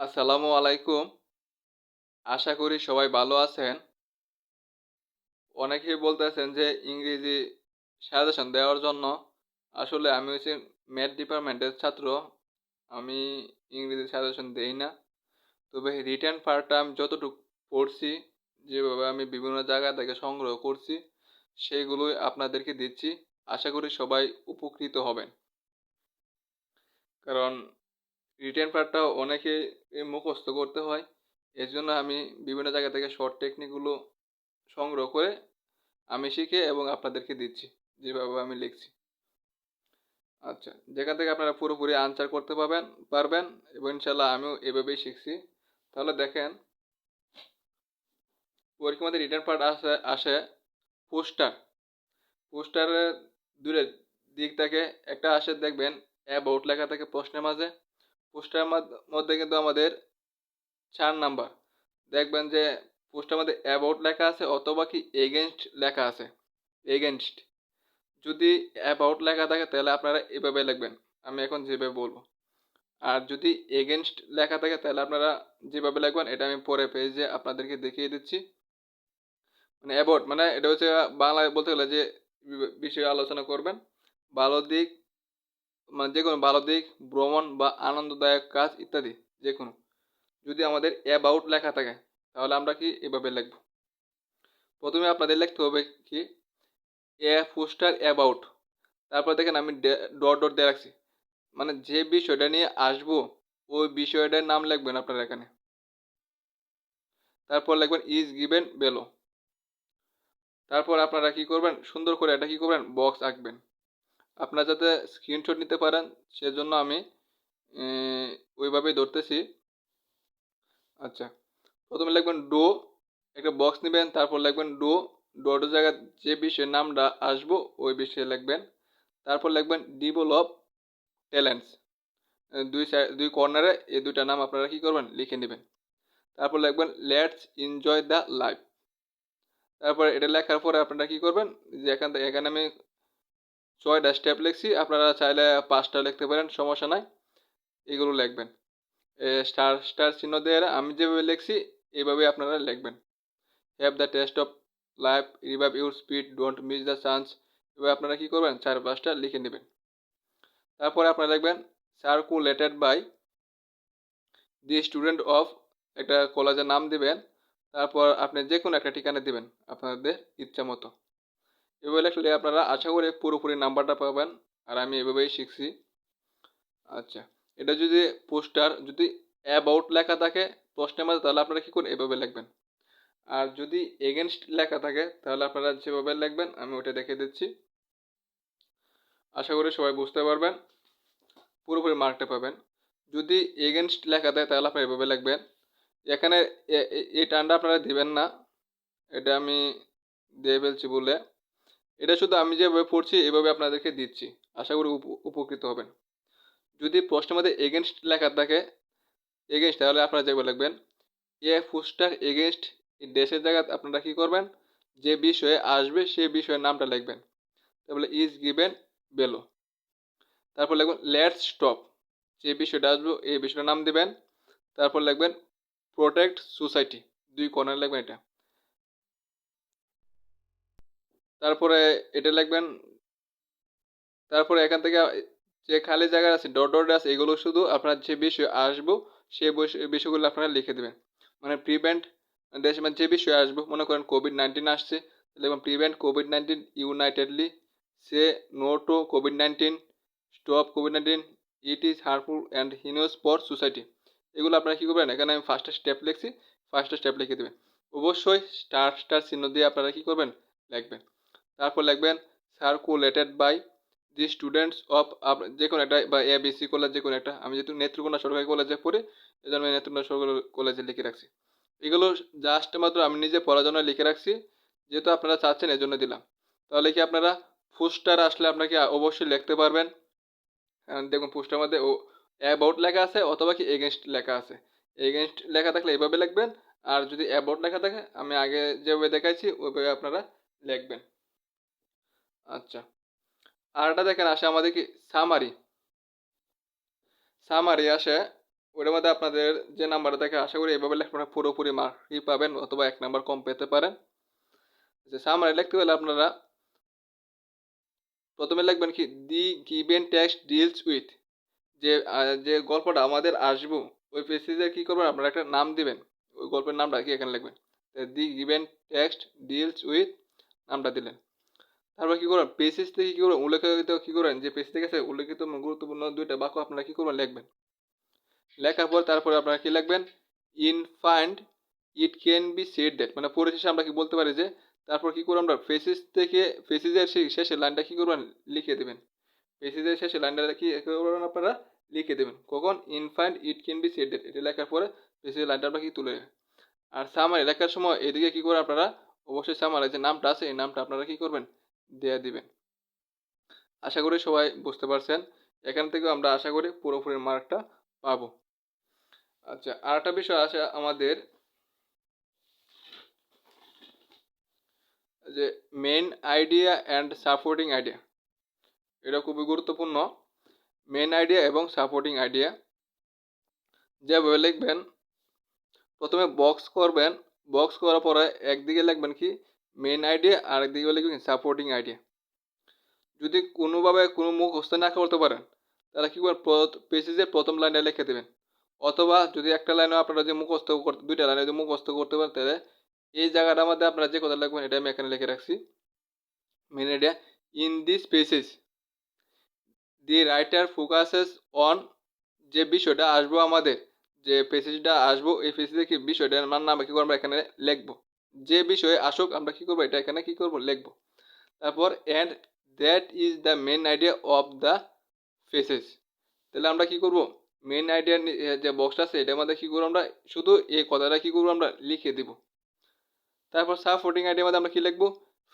আসসালামু আলাইকুম। আশা করি সবাই ভালো আছেন। অনেকেই বলতেছেন যে ইংরেজি সাজেশন দেওয়ার জন্য আসলে আমি হচ্ছে ম্যাথ ডিপার্টমেন্টের ছাত্র। আমি ইংরেজি সাজেশন দেই না। তবে রিটার্ন পার্টটা আমি যতটুকু পড়ছি, যেভাবে আমি বিভিন্ন জায়গা থেকে সংগ্রহ করছি, সেগুলোই আপনাদেরকে দিচ্ছি। আশা করি সবাই উপকৃত হবেন। কারণ রিটার্ন পার্টটা অনেকে মুখস্থ করতে হয়। এর জন্য আমি বিভিন্ন জায়গা থেকে শর্ট টেকনিকগুলো সংগ্রহ করে আমি শিখে এবং আপনাদেরকে দিচ্ছি, যেভাবে আমি লিখছি। আচ্ছা যেখান থেকে আপনারা পুরোপুরি আনসার করতে পারবেন পারবেন এবং ইনশাল্লাহ আমিও এভাবেই শিখছি। তাহলে দেখেন, পরীক্ষার মধ্যে রিটার্ন পার্ট আসে আসে পোস্টার পোস্টারের দূরের দিক থেকে একটা আসে দেখবেন অ্যাবাউট লেখা থাকে প্রশ্নের মাঝে। পোস্টারের মধ্যে কিন্তু আমাদের চার নাম্বার। দেখবেন যে পোস্টের মধ্যে অ্যাবাউট লেখা আছে অথবা কি এগেনস্ট লেখা আছে। এগেনস্ট যদি অ্যাবাউট লেখা থাকে তাহলে আপনারা এভাবে লিখবেন। আমি এখন যেভাবে বলব। আর যদি এগেনস্ট লেখা থাকে তাহলে আপনারা যেভাবে লিখবেন, এটা আমি পরে পেজে আপনাদেরকে দেখিয়ে দিচ্ছি। মানে অ্যাবাউট মানে এটা হচ্ছে বাংলায় বলতে গেলে যে বিষয়ে আলোচনা করবেন। ভালো দিক মানে যে কোনো ভালো দিক, ভ্রমণ বা আনন্দদায়ক কাজ ইত্যাদি, যে কোনো। যদি আমাদের অ্যাবাউট লেখা থাকে, তাহলে আমরা কি এভাবে লিখব? প্রথমে আপনাদের লিখতে হবে কি, এ পোস্টার অ্যাবাউট তারপর দেখেন আমি ডট ডট দিয়ে রাখছি। মানে যে বিষয়টা নিয়ে আসব, ওই বিষয়টার নাম লিখবেন আপনারা এখানে। তারপর লিখবেন ইজ গিভেন বেলো তারপর আপনারা কি করবেন? সুন্দর করে এটা কি করবেন? বক্স আঁকবেন। আপনারা যাতে স্ক্রিনশট নিতে পারেন, সেজন্য আমি ওইভাবেই ধরতেছি। আচ্ছা প্রথমে লিখবেন ডো, একটা বক্স নেবেন, তারপর লিখবেন ডো, ডোর জায়গায় যে বিষয়ের নামটা আসব, ওই বিষয়ে লিখবেন। তারপর লিখবেন ডেভেলপ ট্যালেন্টস দুই দুই কর্নারে এই দুইটা নাম আপনারা কি করবেন? লিখে নেবেন। তারপর লিখবেন লেটস এনজয় দ্য লাইফ তারপর এটা লেখার পরে আপনারা কি করবেন? যে এখান থেকে, এখানে আমি ছয়টা স্টেপ লিখছি, আপনারা চাইলে পাঁচটা লিখতে পারেন, সমস্যা নাই। এগুলো লিখবেন। স্টার স্টার চিহ্ন দিয়ে আমি যেভাবে লিখছি এইভাবে আপনারা লিখবেন। Have the taste of life revive your speed don't miss the chance এভাবে আপনারা কী করবেন, চার পাঁচটা লিখে নেবেন। তারপরে আপনারা লিখবেন circulated by the student of একটা কলেজের নাম দিবেন। তারপর আপনি যে কোনো একটা ঠিকানা দিবেন, আপনাদের ইচ্ছা মতো। এভাবে লিখলে আপনারা আশা করি পুরোপুরি নাম্বারটা পাবেন, আর আমি এভাবেই শিখছি। আচ্ছা এটা যদি পোস্টার যদি অ্যাবাউট লেখা থাকে প্রশ্নের মাঝে, তাহলে আপনারা কী করবেন এভাবে লিখবেন? আর যদি এগেনস্ট লেখা থাকে, তাহলে আপনারা যেভাবে লিখবেন, আমি ওটা দেখে দিচ্ছি। আশা করি সবাই বুঝতে পারবেন, পুরোপুরি মার্কটা পাবেন। যদি এগেনস্ট লেখা থাকে, তাহলে আপনারা এভাবে লিখবেন। এখানে এই টানটা আপনারা দিবেন না, এটা আমি দিয়ে ফেলছি বলে। এটা শুধু আমি যেভাবে পড়ছি, এভাবে আপনাদেরকে দিচ্ছি। আশা করি উপকৃত হবেন। যদি প্রশ্নের মধ্যে এগেনস্ট লেখা থাকে এগেনস্ট তাহলে আপনারা যেভাবে লিখবেন এ পোস্টার এগেনস্ট দেশের জায়গায় আপনারা কী করবেন? যে বিষয়ে আসবে সেই বিষয়ের নামটা লিখবেন। তারপরে ইজ গিভেন বেলো তারপর লিখবেন লেটস স্টপ যে বিষয়টা আসবে, এই বিষয়টার নাম দেবেন। তারপর লিখবেন প্রোটেক্ট সোসাইটি দুই কর্নার লিখবেন এটা। তারপরে এটা লিখবেন, তারপরে এখান থেকে যে খালি জায়গা আছে, ডট ডট আছে, এগুলো শুধু আপনার যে বিষয় আসব সেই বিষয়গুলো আপনারা লিখে দেবেন। মানে প্রিভেন্ট দেশে মানে যে বিষয়ে আসব, মনে করেন কোভিড নাইন্টিন আসছে দেখবেন prevent COVID nineteen unitedly say no to COVID nineteen stop COVID nineteen it is harmful and heinous for society এগুলো আপনারা কী করবেন? এখানে আমি ফার্স্টে স্টেপ লিখছি ফার্স্টে স্টেপ লিখে দেবেন। অবশ্যই স্টার স্টার চিহ্ন দিয়ে আপনারা কী করবেন? লিখবেন। তারপর লিখবেন circulated by the students of যে কোনো একটা বা এ বিসি কলেজ যে কোনো একটা। আমি যেহেতু নেত্রকোনা সরকারি কলেজে পড়ি এই জন্য নেত্রকোনা সরকারি কলেজে লিখে রাখছি। এগুলো জাস্ট মাত্র আমি নিজে পড়ার জন্য লিখে রাখছি, যেহেতু আপনারা চাচ্ছেন এই জন্য দিলাম। তাহলে কি আপনারা পোস্টার আসলে আপনাকে অবশ্যই লিখতে পারবেন। দেখুন পোস্টার মধ্যে ও অ্যাবাউট লেখা আছে অথবা কি এগেনস্ট লেখা আছে। এগেনস্ট লেখা থাকলে এভাবে লিখবেন, আর যদি অ্যাবাউট লেখা থাকে, আমি আগে যেভাবে দেখাইছি, ওইভাবে আপনারা লিখবেন। আচ্ছা। আর এটা দেখেন আসে আমাদের কি সামারি সামারি আসে ওটার মধ্যে আপনাদের যে নাম্বারটা থাকে আশা করি এভাবে আপনারা পুরোপুরি মার্কই পাবেন অথবা এক নাম্বার কম পেতে পারেন। যে সামারি লিখতে হলে আপনারা প্রথমে লিখবেন কি the given text deals with যে যে গল্পটা আমাদের আসব, ওই পেসিজে কি করবেন? আপনারা একটা নাম দিবেন, ওই গল্পের নামটা কি এখানে লিখবেন? The given text deals with নামটা দিলেন। তারপর কি করবেন? পেসিস থেকে কি করবেন? উল্লেখিত কি করবেন? যে পেসিস থেকে আছে উল্লেখিত গুরুত্বপূর্ণ দুইটা বাক্য আপনারা কি করবেন? লিখবেন। লেখার পর তারপরে আপনারা কি লিখবেন? In find it can be said that মানে পরিশেষে আমরা কি বলতে পারি যে, তারপর কি করব আমরা? ফেসিস থেকে ফেসিসের শেষে লাইনটা কি করবেন? লিখে দেবেন। ফেসিসের শেষে লাইনটা কি করবেন আপনারা? লিখে দেবেন। কখন? In find it can be said that এটা লেখার পরে ফেসিসের লাইনটা আমরা কি তুলে আর সামারি লেখার সময় এদিকে কি করে আপনারা? অবশ্যই সামারি যে নামটা আছে, এই নামটা আপনারা কি করবেন? দেয়া দিবেন। আশা করি সবাই বুঝতে পারছেন। এখান থেকে আমরা আশা করি পুরোপুরি মার্কটা পাবো। আচ্ছা আর একটা বিষয় আছে আমাদের যে main idea and supporting idea এটা খুবই গুরুত্বপূর্ণ। মেন আইডিয়া এবং সাপোর্টিং আইডিয়া যেভাবে লিখবেন, প্রথমে বক্স করবেন। বক্স করার পরে একদিকে লিখবেন কি? মেন আইডিয়া আর একদিকে লিখবেন সাপোর্টিং আইডিয়া যদি কোনোভাবে কোনো মুখস্থ না করতে পারেন, তাহলে কী করবেন? পেসিজের প্রথম লাইনটা লিখে দেবেন। অথবা যদি একটা লাইনও আপনারা যে মুখস্থ করতে দুইটা লাইনে যদি মুখস্থ করতে পারেন, তাহলে এই জায়গাটার মধ্যে আপনারা যে কথা লিখবেন এটা আমি এখানে লিখে রাখছি। Main idea in this passage the writer focuses on যে বিষয়টা আসব আমাদের, যে পেসেজটা আসব, এই পেসেজে কি বিষয়টা আমার নাম কি করব? এখানে লিখব। যে বিষয়ে আসুক, আমরা কি করব? এটা এখানে কি করব? লিখব। তারপর and that is the main idea of the passage তাহলে আমরা কি করব? মেন আইডিয়ার যে বক্সটা আছে, এটার মধ্যে কি করব আমরা? শুধু এই কথাটা কি করব আমরা? লিখে দিব। তারপর সাপোর্টিং আইডিয়ার মধ্যে আমরা কি লিখব?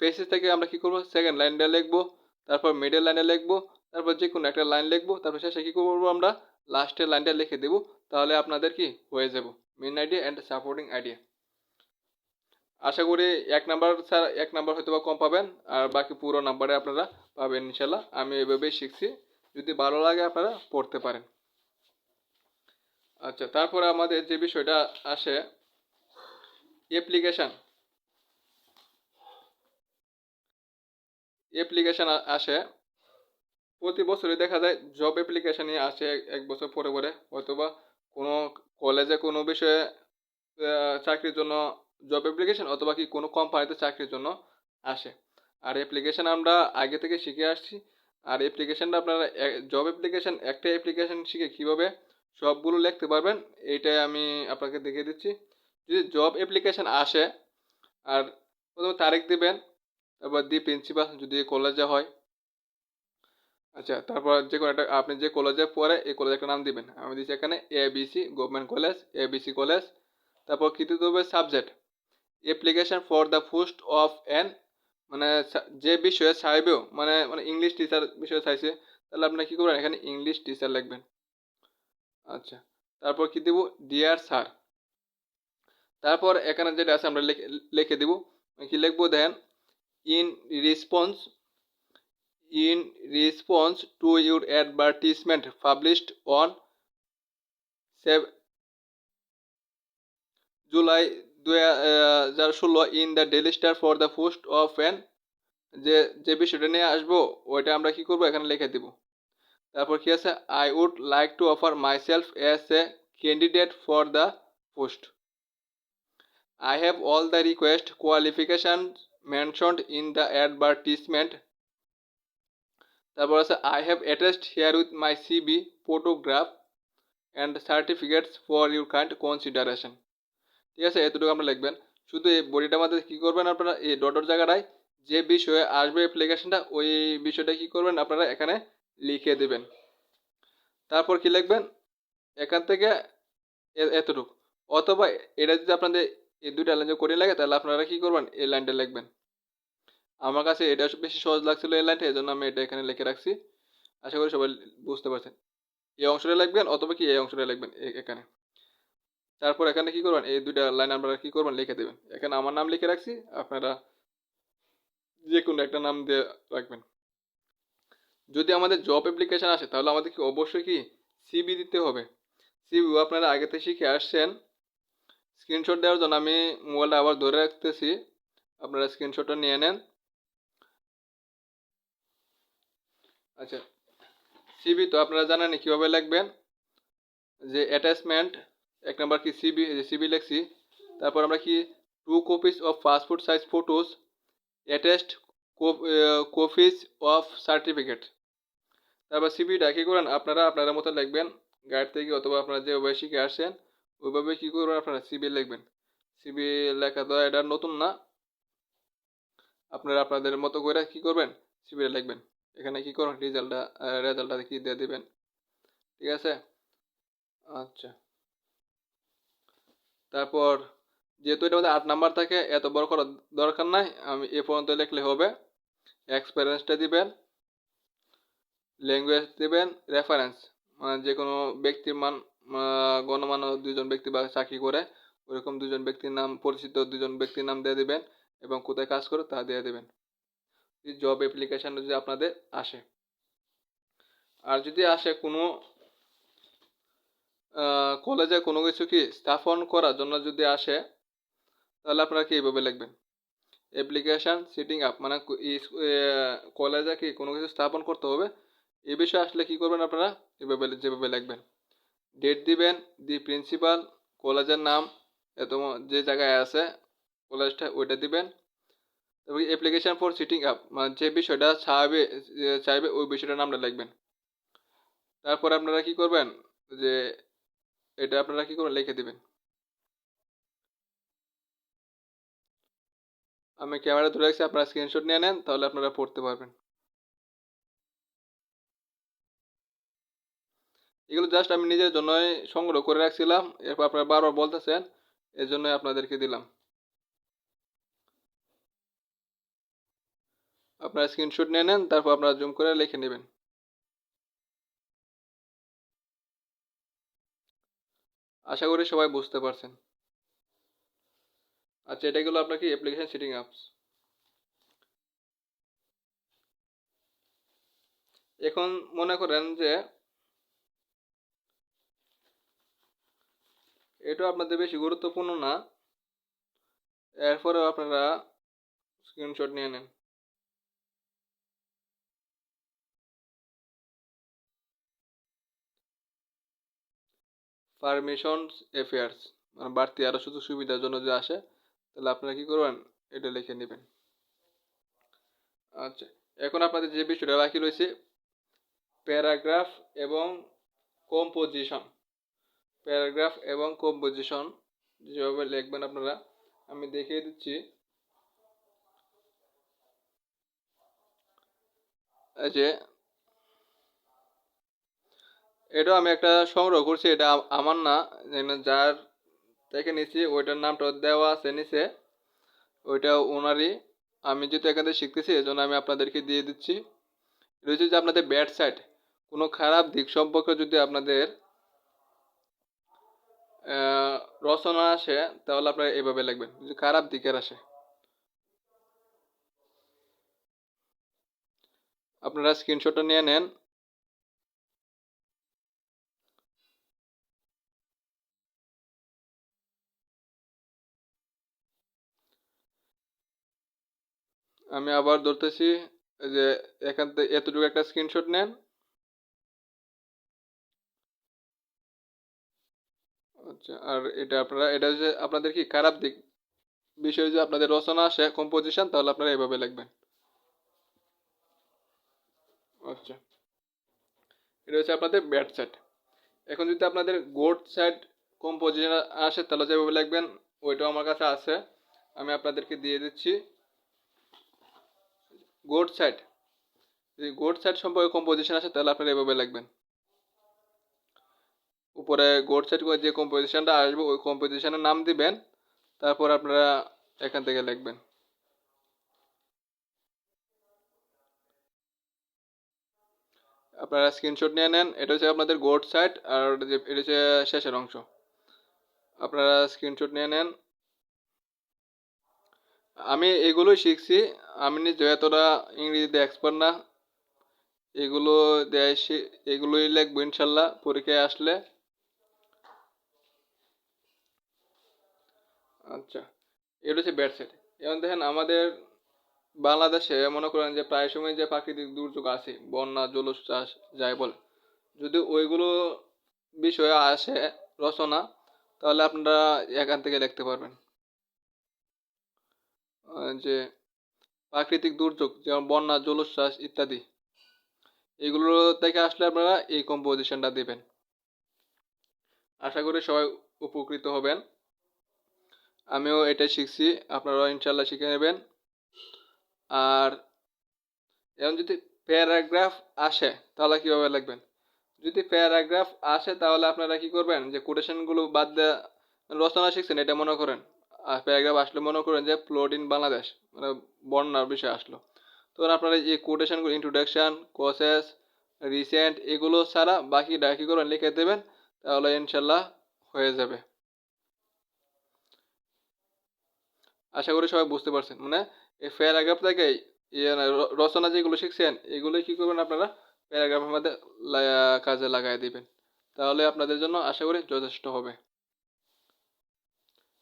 ফেসেস থেকে আমরা কি করব? সেকেন্ড লাইনটা লিখব। তারপর মিডল লাইনে লিখব। তারপর যে কোনো একটা লাইন লিখব। তারপর শেষে কি করব আমরা? লাস্টের লাইনটা লিখে দেবো। তাহলে আপনাদের কি? হয়ে যাব। Main idea and supporting idea আশা করি এক নাম্বার স্যার, এক নাম্বার হয়তো বা কম পাবেন, আর বাকি পুরো নাম্বারে আপনারা পাবেন ইনশাল্লাহ। আমি এভাবেই শিখছি, যদি ভালো লাগে আপনারা পড়তে পারেন। আচ্ছা তারপরে আমাদের যে বিষয়টা আসে অ্যাপ্লিকেশান অ্যাপ্লিকেশান আসে, প্রতি বছরই দেখা যায় জব অ্যাপ্লিকেশানই আসে এক- বছর পরে পরে, হয়তোবা কোনো কলেজে কোনো বিষয়ে চাকরির জন্য জব অ্যাপ্লিকেশন অথবা কি কোনো কোম্পানিতে চাকরির জন্য আসে। আর অ্যাপ্লিকেশন আমরা আগে থেকে শিখে আসছি। আর অ্যাপ্লিকেশনটা আপনারা জব অ্যাপ্লিকেশন একটা অ্যাপ্লিকেশন শিখে কীভাবে সবগুলো লিখতে পারবেন, এইটাই আমি আপনাকে দেখিয়ে দিচ্ছি। যদি জব অ্যাপ্লিকেশন আসে, আর প্রথমে তারিখ দিবেন, তারপর দি প্রিন্সিপাল যদি কলেজে হয় আচ্ছা তারপর যে কোনো একটা, আপনি যে কলেজে পড়ে, এই কলেজে একটা নাম দিবেন। আমি দিচ্ছি এখানে A B C government college A B C college তারপর কী দিতে হবে subject application for the post of an মানে যে বিষয়ে চাইবেও মানে মানে ইংলিশ টিচার বিষয়ে চাইছে, তাহলে আপনি কী করবেন? এখানে ইংলিশ টিচার লিখবেন। আচ্ছা তারপর কী দেবো? ডিয়ার স্যার তারপর এখানে যেটা আছে আমরা লিখে দেবো। কি লিখব? দেখেন in response in response to your advertisement published on save July দুই হাজার ষোলো in the Daily Star for the post of an যে যে বিষয়টা নিয়ে আসব, ওইটা আমরা কি করব? এখানে লিখে দিব। তারপর কি আছে? I would like to offer myself as a candidate for the post I have all the requisite qualification mentioned in the advertisement তারপর আছে I have attached herewith my CV photograph and certificates for your kind consideration ঠিক আছে? এতটুকু আমরা লিখবেন। শুধু এই বডিটার মধ্যে কী করবেন আপনারা? এই ডটর জায়গাটায় যে বিষয়ে আসবে অ্যাপ্লিকেশনটা ওই বিষয়টা কী করবেন আপনারা এখানে লিখে দেবেন। তারপর কি লিখবেন? এখান থেকে এতটুকু। অথবা এটা যদি আপনাদের এই দুইটা লাইন করে লাগে, তাহলে আপনারা কী করবেন? এই লাইনটা লিখবেন। আমার কাছে এটা বেশি সহজ লাগছিল এই লাইনটা এই জন্য আমি এটা এখানে লিখে রাখছি। আশা করি সবাই বুঝতে পারছেন। এই অংশটা লিখবেন অথবা কি এই অংশটা লিখবেন এখানে। তারপর এখানে কি করবেন? এই দুইটা লাইন আপনারা কি করবেন? লিখে দেবেন। এখানে আমার নাম লিখে রাখছি, আপনারা যে কোনো একটা নাম দিয়ে রাখবেন। যদি আমাদের জব অ্যাপ্লিকেশন আসে, তাহলে আমাদের কি অবশ্যই কি? সিবি দিতে হবে। সিভিউ আপনারা আগে থেকে শিখে আসছেন। স্ক্রিনশট দেওয়ার জন্য আমি মোবাইলটা আবার ধরে রাখতেছি। আপনারা স্ক্রিনশটটা নিয়ে নেন। আচ্ছা সিবি তো আপনারা জানেন কীভাবে লিখবেন? যে অ্যাটাচমেন্ট এক নম্বর কি সিবি যে সিবি লিখছি। তারপর আমরা কি two copies of passport size photos attached copies of certificate তারপর সিবিটা কী করেন? আপনারা আপনারা মতো লিখবেন। গাইড থেকে অথবা আপনারা যেভাবে শিখে আসছেন, ওইভাবে কী করবেন আপনারা? সিবি লিখবেন। সিবি লেখা তো এটা নতুন না। আপনারা আপনাদের মতো করে কী করবেন? সিবিটা লিখবেন। এখানে কী করুন? রেজাল্টটা রেজাল্টটা কি দিয়ে দেবেন? ঠিক আছে? আচ্ছা। তারপর যেহেতু এটা মধ্যে আট নাম্বার থাকে, এত বড় করার দরকার নাই। আমি এ পর্যন্ত লিখলে হবে এক্সপিরিয়েন্সটা দিবেন ল্যাঙ্গুয়েজ দিবেন রেফারেন্স মানে যে কোনো ব্যক্তির মান গণমান দুজন ব্যক্তি বা চাকরি করে, ওরকম দুজন ব্যক্তির নাম, পরিচিত দুজন ব্যক্তির নাম দিয়ে দেবেন এবং কোথায় কাজ করে তা দিয়ে দেবেন। জব অ্যাপ্লিকেশান যদি আপনাদের আসে। আর যদি আসে কোনো কলেজে কোনো কিছু কি স্থাপন করার জন্য যদি আসে, তাহলে আপনারা কি এইভাবে লিখবেন? অ্যাপ্লিকেশান সিটিং আপ মানে কলেজে কি কোনো কিছু স্থাপন করতে হবে? এ বিষয়ে আসলে কি করবেন আপনারা? এভাবে যেভাবে লিখবেন। ডেট দিবেন দি প্রিন্সিপাল কলেজের নাম, এত যে জায়গায় আছে, কলেজটা ওইটা দিবেন। তারপরে অ্যাপ্লিকেশান ফর সিটিং আপ মানে যে বিষয়টা চাইবে চাইবে, ওই বিষয়টার নামটা লিখবেন। তারপর আপনারা কি করবেন? যে এটা আপনারা কি করে লিখে দিবেন। আমি ক্যামেরা ধরে রাখছি, আপনারা স্ক্রিনশট নিয়ে নেন, তাহলে আপনারা পড়তে পারবেন। এগুলো জাস্ট আমি নিজের জন্যই সংগ্রহ করে রাখছিলাম, এরপর আপনারা বারবার বলতেছেন এর জন্যই আপনাদেরকে দিলাম। আপনারা স্ক্রিনশট নিয়ে নেন, তারপর আপনারা জুম করে লিখে নেবেন। আশা করি সবাই বুঝতে পারছেন। আচ্ছা এটা গেলো আপনার কি অ্যাপ্লিকেশন সিটিং আপস এখন মনে করেন যে এটা আপনাদের বেশি গুরুত্বপূর্ণ না, এরপরেও আপনারা স্ক্রিনশট নিয়ে নেন। পারমিশনস অ্যাফেয়ার্স মানে বাড়তি আরও শুধু সুবিধার জন্য যদি আসে, তাহলে আপনারা কী করবেন? এটা লিখে নেবেন। আচ্ছা এখন আপনাদের যে বিষয়টা বাকি রয়েছে, প্যারাগ্রাফ এবং কম্পোজিশন। প্যারাগ্রাফ এবং কম্পোজিশন, যেভাবে লিখবেন আপনারা, আমি দেখিয়ে দিচ্ছি। এই যে এটাও আমি একটা সংগ্রহ করছি, এটা আমার না যার থেকে নিচ্ছি ওইটার নামটা দেওয়া আছে নিচে। ওইটা ওনারই। আমি যেহেতু এখান থেকে শিখতেছি এই জন্য আমি আপনাদেরকে দিয়ে দিচ্ছি। এটা হচ্ছে যে আপনাদের ব্যাড সাইড কোনো খারাপ দিক সম্পর্কে যদি আপনাদের রচনা আসে, তাহলে আপনারা এইভাবে লিখবেন, যদি খারাপ দিকের আসে। আপনারা স্ক্রিনশটটা নিয়ে নেন। আমি আবার ধরতেছি যে এখান থেকে এতটুকু একটা স্ক্রিনশট নেন। আচ্ছা আর এটা আপনারা, এটা যে আপনাদের কি খারাপ দিক? বিষয় যে আপনাদের রচনা আসে কম্পোজিশন তাহলে আপনারা এভাবে লিখবেন। আচ্ছা। এটা হচ্ছে আপনাদের ব্যাট সাইড এখন যদি আপনাদের গোড সাইড কম্পোজিশন আসে, তাহলে যেভাবে লিখবেন, ওইটাও আমার কাছে আছে। আমি আপনাদেরকে দিয়ে দিচ্ছি। গোড সাইড যদি গোড সাইড সম্পর্কে কম্পোজিশন আসে তাহলে আপনারা এভাবে লিখবেন। উপরে গোড সাইড করে যে কম্পোজিশনটা আসবে, ওই কম্পোজিশনের নাম দিবেন, তারপর আপনারা এখান থেকে লিখবেন। আপনারা স্ক্রিনশট নিয়ে নেন, এটা হচ্ছে আপনাদের গোড সাইড আর এটা হচ্ছে শেষের অংশ। আপনারা স্ক্রিনশট নিয়ে নেন আমি এগুলোই শিখছি। আমি যতটা ইংরেজিতে এক্সপার্ট না। এগুলো দেয় এগুলোই লাগবো ইনশাল্লাহ পরীক্ষায় আসলে। আচ্ছা এটা হচ্ছে ব্যাটসেট এবং দেখেন আমাদের বাংলাদেশে মনে করেন যে প্রায় সময় যে প্রাকৃতিক দুর্যোগ আছে, বন্যা জলস চাষ, যাই বলে, যদি ওইগুলো বিষয়ে আসে রচনা, তাহলে আপনারা এখান থেকে দেখতে পারবেন। যে প্রাকৃতিক দুর্যোগ, যেমন বন্যা, জলোচ্ছ্বাস ইত্যাদি, এগুলো থেকে আসলে আপনারা এই কম্পোজিশনটা দেবেন। আশা করি সবাই উপকৃত হবেন। আমিও এটাই শিখছি, আপনারাও ইনশাল্লাহ শিখে নেবেন। আর এখন যদি প্যারাগ্রাফ আসে, তাহলে কীভাবে লিখবেন? যদি প্যারাগ্রাফ আসে, তাহলে আপনারা কি করবেন? যে কোটেশনগুলো বাদ দেওয়া রচনা শিখছেন, এটা মনে করেন। প্যারাগ্রাফ আসলে, মনে করেন যে প্লট ইন বাংলাদেশ মানে বন্যার বিষয় আসলো। তখন আপনারা এই কোটেশনগুলো ইন্ট্রোডাকশন কোসেস রিসেন্ট এগুলো ছাড়া বাকিটা কী করবেন, লিখে দেবেন, তাহলে ইনশাল্লাহ হয়ে যাবে। আশা করি সবাই বুঝতে পারছেন। মানে এই প্যারাগ্রাফ থেকে ইয়ে রচনা যেগুলো শিখছেন এগুলোই কী করবেন আপনারা প্যারাগ্রাফের মধ্যে কাজে লাগাই দিবেন। তাহলে আপনাদের জন্য আশা করি যথেষ্ট হবে।